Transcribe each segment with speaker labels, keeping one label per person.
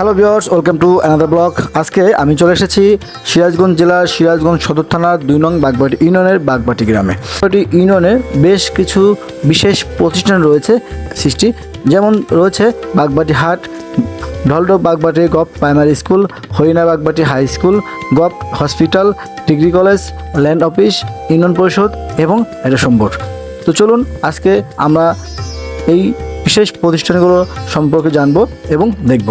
Speaker 1: Hello viewers welcome to another blog আজকে আমি চলে এসেছি সিরাজগঞ্জ জেলার সিরাজগঞ্জ সদর থানার দুই নং বাগবাটি ইউনিয়নের বাগবাটি গ্রামে। বাগবাটি ইউনিয়নে বেশ কিছু বিশেষ প্রতিষ্ঠান রয়েছে সৃষ্টি। যেমন রয়েছে বাগবাটি হাট ঢলডো Bagbati gov primary school Harina Bagbati high school gov hospital, degree college, land office, union parishad এবং রেশন বোর্ড তো চলুন আজকে আমরা এই বিশেষ প্রতিষ্ঠানগুলো সম্পর্কে জানব এবং দেখব।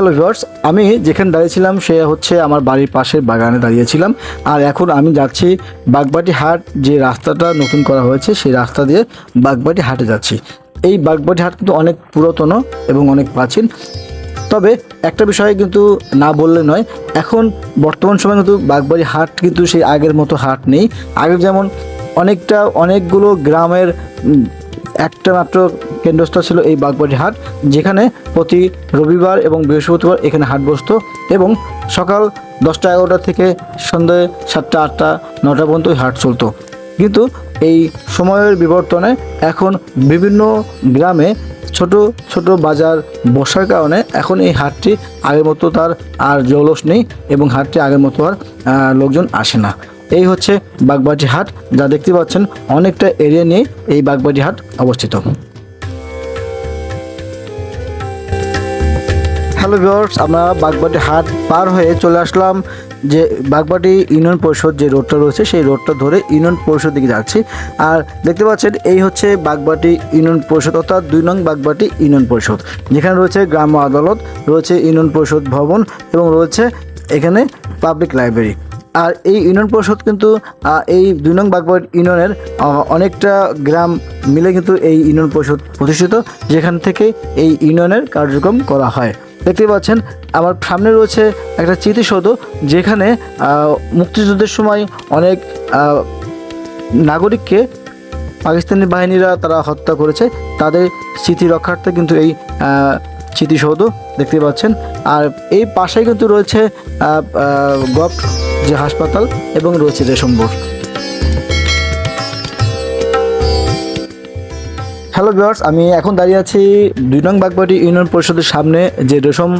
Speaker 1: হ্যালো ভিউয়ার্স আমি যেখানে দাঁড়িয়েছিলাম, সে হচ্ছে আমার বাড়ির পাশের বাগানে দাঁড়িয়েছিলাম। আর এখন আমি যাচ্ছি বাগবাটি হাট, যে রাস্তাটা নতুন করা হয়েছে, সেই রাস্তা দিয়ে বাগবাটি হাটে যাচ্ছি। এই বাগবাটি হাট কিন্তু অনেক পুরাতন এবং অনেক প্রাচীন। তবে একটা বিষয়ে কিন্তু না বললে নয়, এখন বর্তমান সময় কিন্তু বাগবাড়ি হাট কিন্তু সেই আগের মতো হাট নেই। আগে যেমন অনেকটা, অনেকগুলো গ্রামের একটা মাত্র কেন্দ্রস্থল ছিল এই বাগবাড়ি হাট, যেখানে প্রতি রবিবার এবং বৃহস্পতিবার এখানে হাট বসতো এবং সকাল দশটা এগারোটা থেকে সন্ধ্যে সাতটা, আটটা, নটা পর্যন্ত হাট চলতো। কিন্তু এই সময়ের বিবর্তনে এখন বিভিন্ন গ্রামে ছোট ছোট বাজার বসার কারণে এখন এই হাটটি আগের মতো তার আর জলস নেই এবং হাটটি আগের মতো আর লোকজন আসে না। এই হচ্ছে বাগবাটি হাট, যা দেখতে পাচ্ছেন অনেকটা এরিয়া নিয়ে এই বাগবাটি হাট অবস্থিত। হ্যালো ভিউয়ার্স, আমরা বাগবাটি হাট পার হয়ে চলে আসলাম যে বাগবাটি ইউনিয়ন পরিষদ যে রোডটা রয়েছে, সেই রোডটা ধরে ইউনিয়ন পরিষদ দিকে যাচ্ছি। আর দেখতে পাচ্ছেন এই হচ্ছে বাগবাটি ইউনিয়ন পরিষদ, অর্থাৎ দুই নং বাগবাটি ইউনিয়ন পরিষদ। যেখানে রয়েছে গ্রাম্য আদালত, রয়েছে ইউনিয়ন পরিষদ ভবন এবং রয়েছে এখানে পাবলিক লাইব্রেরি আর এই ইউনিয়ন পরিষদ কিন্তু এই দুই নং বাগবাট ইউনিয়নের অনেকটা গ্রাম মিলে কিন্তু এই ইউনিয়ন পরিষদ প্রতিষ্ঠিত, যেখান থেকে এই ইউনিয়নের কার্যক্রম করা হয়। দেখতে পাচ্ছেন, আমার সামনে রয়েছে একটা স্মৃতিসৌধ, যেখানে মুক্তিযুদ্ধের সময় অনেক নাগরিককে পাকিস্তানি বাহিনীরা তারা হত্যা করেছে। তাদের স্মৃতি রক্ষার্থে কিন্তু এই স্মৃতিসৌধ দেখতে পাচ্ছেন। আর এই পাশেই কিন্তু রয়েছে গভ যে হাসপাতাল এবং রয়েছে রেশম বোর্ড। হ্যালো ভিউয়ার্স, আমি এখন দাঁড়িয়ে আছি দুই নং বাগবাটি ইউনিয়ন পরিষদের সামনে যে রেশম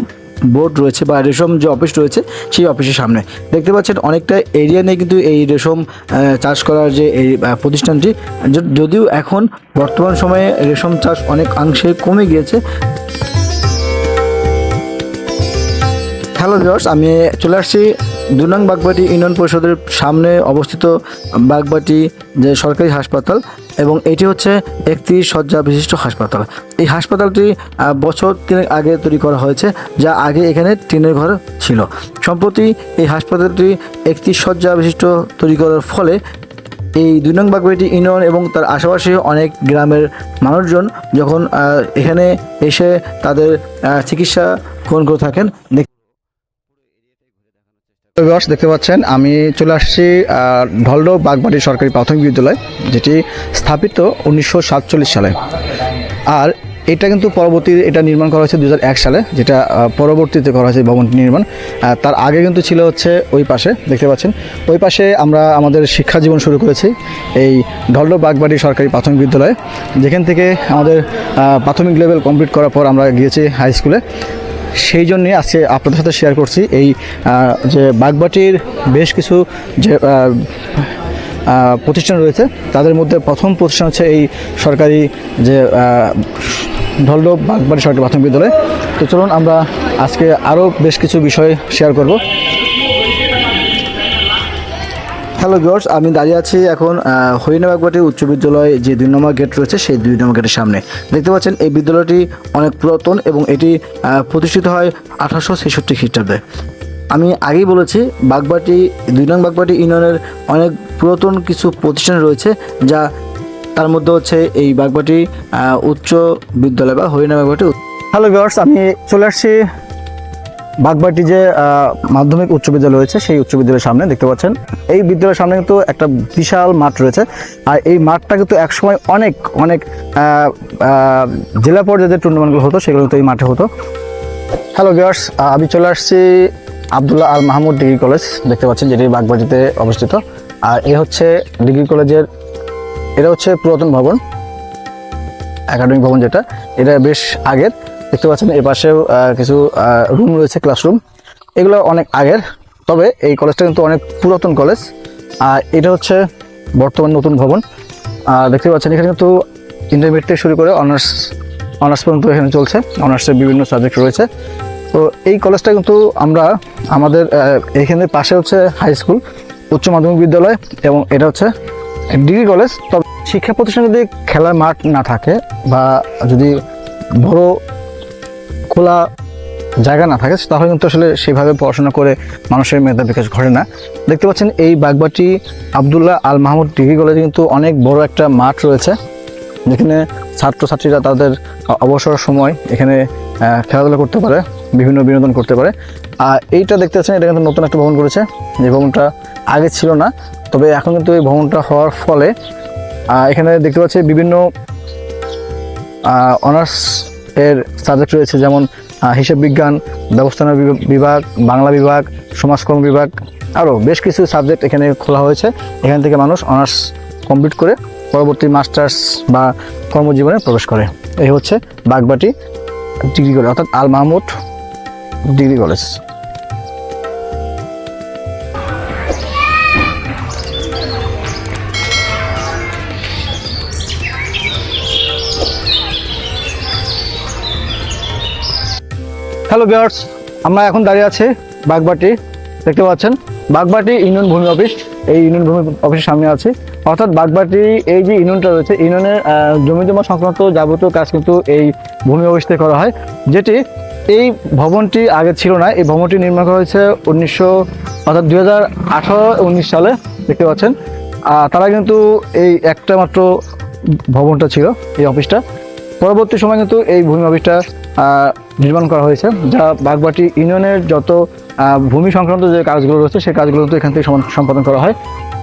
Speaker 1: বোর্ড রয়েছে বা রেশম যে অফিস রয়েছে, সেই অফিসের সামনে। দেখতে পাচ্ছেন, অনেকটা এরিয়া নিয়ে কিন্তু এই রেশম চাষ করার যে এই প্রতিষ্ঠানটি, যদিও এখন বর্তমান সময়ে রেশম চাষ অনেক অংশে কমে গিয়েছে। হ্যালো ভিউয়ার্স আমি চলে আসছি দু নং বাগবাটি ইউনিয়ন পরিষদের সামনে অবস্থিত বাগবাটি যে সরকারি হাসপাতাল, এবং এটি হচ্ছে একটি শয্যা বিশিষ্ট হাসপাতাল। এই হাসপাতালটি বছর তিনেক আগে তৈরি করা হয়েছে, যা আগে এখানে টিনের ঘর ছিল। সম্প্রতি এই হাসপাতালটি একটি শয্যা বিশিষ্ট তৈরি করার ফলে এই দুই নং বাগবাটি ইউনিয়ন এবং তার আশেপাশে অনেক গ্রামের মানুষজন যখন এখানে এসে তাদের চিকিৎসা গ্রহণ করে থাকেন ভিউয়ার্স দেখতে পাচ্ছেন, আমি চলে আসছি ঢলডো বাগবাড়ি সরকারি প্রাথমিক বিদ্যালয়, যেটি স্থাপিত উনিশশো সাতচল্লিশ সালে। আর এটা কিন্তু পরবর্তী, এটা নির্মাণ করা হয়েছে দু হাজার এক সালে, যেটা পরবর্তীতে করা হয়েছে ভবনটি নির্মাণ। তার আগে কিন্তু ছিল হচ্ছে ওই পাশে, দেখতে পাচ্ছেন। ওই পাশে আমরা আমাদের শিক্ষা জীবন শুরু করেছি, এই ঢলডো বাগবাড়ি সরকারি প্রাথমিক বিদ্যালয়ে, যেখান থেকে আমাদের প্রাথমিক লেভেল কমপ্লিট করার পর আমরা গিয়েছি হাই স্কুলে। সেই জন্যে আজকে আপনাদের সাথে শেয়ার করছি। এই যে বাগবাটির বেশ কিছু যে প্রতিষ্ঠান রয়েছে, তাদের মধ্যে প্রথম প্রতিষ্ঠান হচ্ছে এই সরকারি যে ঢলডো বাগবাড়ি সরকারি প্রাথমিক বিদ্যালয়। তো চলুন আমরা আজকে আরও বেশ কিছু বিষয় শেয়ার করব। হ্যালো ভিউয়ার্স আমি দাঁড়িয়ে আছি এখন হরিণাবাগবাটি উচ্চ বিদ্যালয় যে দুই নম্বর গেট রয়েছে, সেই দুই নম্বর গেটের সামনে। দেখতে পাচ্ছেন, এই বিদ্যালয়টি অনেক পুরাতন এবং এটি প্রতিষ্ঠিত হয় আঠারোশো ছেষট্টি খ্রিস্টাব্দে। আমি আগেই বলেছি, বাগবাটি, দুই নং বাগবাটি ইউনিয়নের অনেক পুরাতন কিছু প্রতিষ্ঠান রয়েছে, যা তার মধ্যে হচ্ছে এই বাগবাটি উচ্চ বিদ্যালয় বা হরিণা বাগবাটি হ্যালো ভিউয়ার্স আমি চলে আসছি বাগবাটি যে মাধ্যমিক উচ্চ বিদ্যালয় রয়েছে, সেই উচ্চ বিদ্যালয়ের সামনে দেখতে পাচ্ছেন। এই বিদ্যালয়ের সামনে কিন্তু একটা বিশাল মাঠ রয়েছে। আর এই মাঠটা কিন্তু একসময় অনেক অনেক জেলা পর্যায়ে যে টুর্নামেন্টগুলো হতো, সেগুলো কিন্তু এই মাঠে হতো। হ্যালো ভিউয়ার্স আমি চলে আসছি আবদুল্লাহ আল মাহমুদ ডিগ্রি কলেজ, দেখতে পাচ্ছেন যেটি বাগবাটিতে অবস্থিত। আর এ হচ্ছে ডিগ্রি কলেজের, এটা হচ্ছে পুরাতন ভবন, একাডেমিক ভবন যেটা। এটা বেশ আগের। দেখতে পাচ্ছেন এ পাশেও কিছু রুম রয়েছে ক্লাসরুম এগুলো অনেক আগের, তবে এই কলেজটা কিন্তু অনেক পুরাতন কলেজ আর এটা হচ্ছে বর্তমান নতুন ভবন। আর দেখতে পাচ্ছেন, এখানে কিন্তু ইন্টারমিডিয়েট থেকে শুরু করে অনার্স অনার্স পর্যন্ত এখানে চলছে। অনার্সের বিভিন্ন সাবজেক্ট রয়েছে। তো এই কলেজটা কিন্তু আমরা আমাদের এখানে পাশে হচ্ছে হাই স্কুল উচ্চ মাধ্যমিক বিদ্যালয় এবং এটা হচ্ছে ডিগ্রি কলেজ তবে শিক্ষা প্রতিষ্ঠানে যদি খেলার মাঠ না থাকে বা যদি বড় খোলা জায়গা না থাকে, তাহলে কিন্তু আসলে সেভাবে পড়াশোনা করে মানুষের মেধা বিকাশ ঘটে না। দেখতে পাচ্ছেন এই বাগবাটি আবদুল্লাহ আল মাহমুদ ডিগ্রি কলেজে কিন্তু অনেক বড় একটা মাঠ রয়েছে, যেখানে ছাত্রছাত্রীরা তাদের অবসর সময় এখানে খেলাধুলা করতে পারে, বিভিন্ন বিনোদন করতে পারে। আর এইটা দেখতে পাচ্ছেন, এটা কিন্তু নতুন একটা ভবন করেছে। যে ভবনটা আগে ছিল না, তবে এখন কিন্তু এই ভবনটা হওয়ার ফলে এখানে দেখতে পাচ্ছি বিভিন্ন অনার্স এর সাবজেক্ট রয়েছে যেমন হিসেব বিজ্ঞান, ব্যবস্থাপনা বিভ- বিভাগ, বাংলা বিভাগ, সমাজকর্ম বিভাগ আরও বেশ কিছু সাবজেক্ট এখানে খোলা হয়েছে। এখান থেকে মানুষ অনার্স কমপ্লিট করে পরবর্তী মাস্টার্স বা কর্মজীবনে প্রবেশ করে। এই হচ্ছে বাগবাটি ডিগ্রি কলেজ, অর্থাৎ Al Mahmud degree college. Hello viewers আমরা এখন দাঁড়িয়ে আছি বাগবাটি, দেখতে পাচ্ছেন? বাগবাটি ইউনিয়ন ভূমি অফিস, এই ইউনিয়ন ভূমি অফিসের সামনে আছে। অর্থাৎ বাগবাটি, এই যে ইউনিয়নটা রয়েছে, ইউনিয়নের জমি জমা সংক্রান্ত যাবতীয় কাজ কিন্তু এই ভূমি অফিস থেকে করা হয়, যেটি এই ভবনটি আগে ছিল না। এই ভবনটি নির্মাণ করা হয়েছে উনিশশো, অর্থাৎ দুই হাজার সালে, দেখতে পাচ্ছেন। তারা কিন্তু এই একটা মাত্র ভবনটা ছিল, এই অফিসটা। পরবর্তী সময় কিন্তু এই ভূমি অফিসটা নির্মাণ করা হয়েছে, যা বাগবাটি ইউনিয়নের যত ভূমি সংক্রান্ত যে কাজগুলো রয়েছে, সেই কাজগুলো তো এখান থেকে সম্পাদন করা হয়।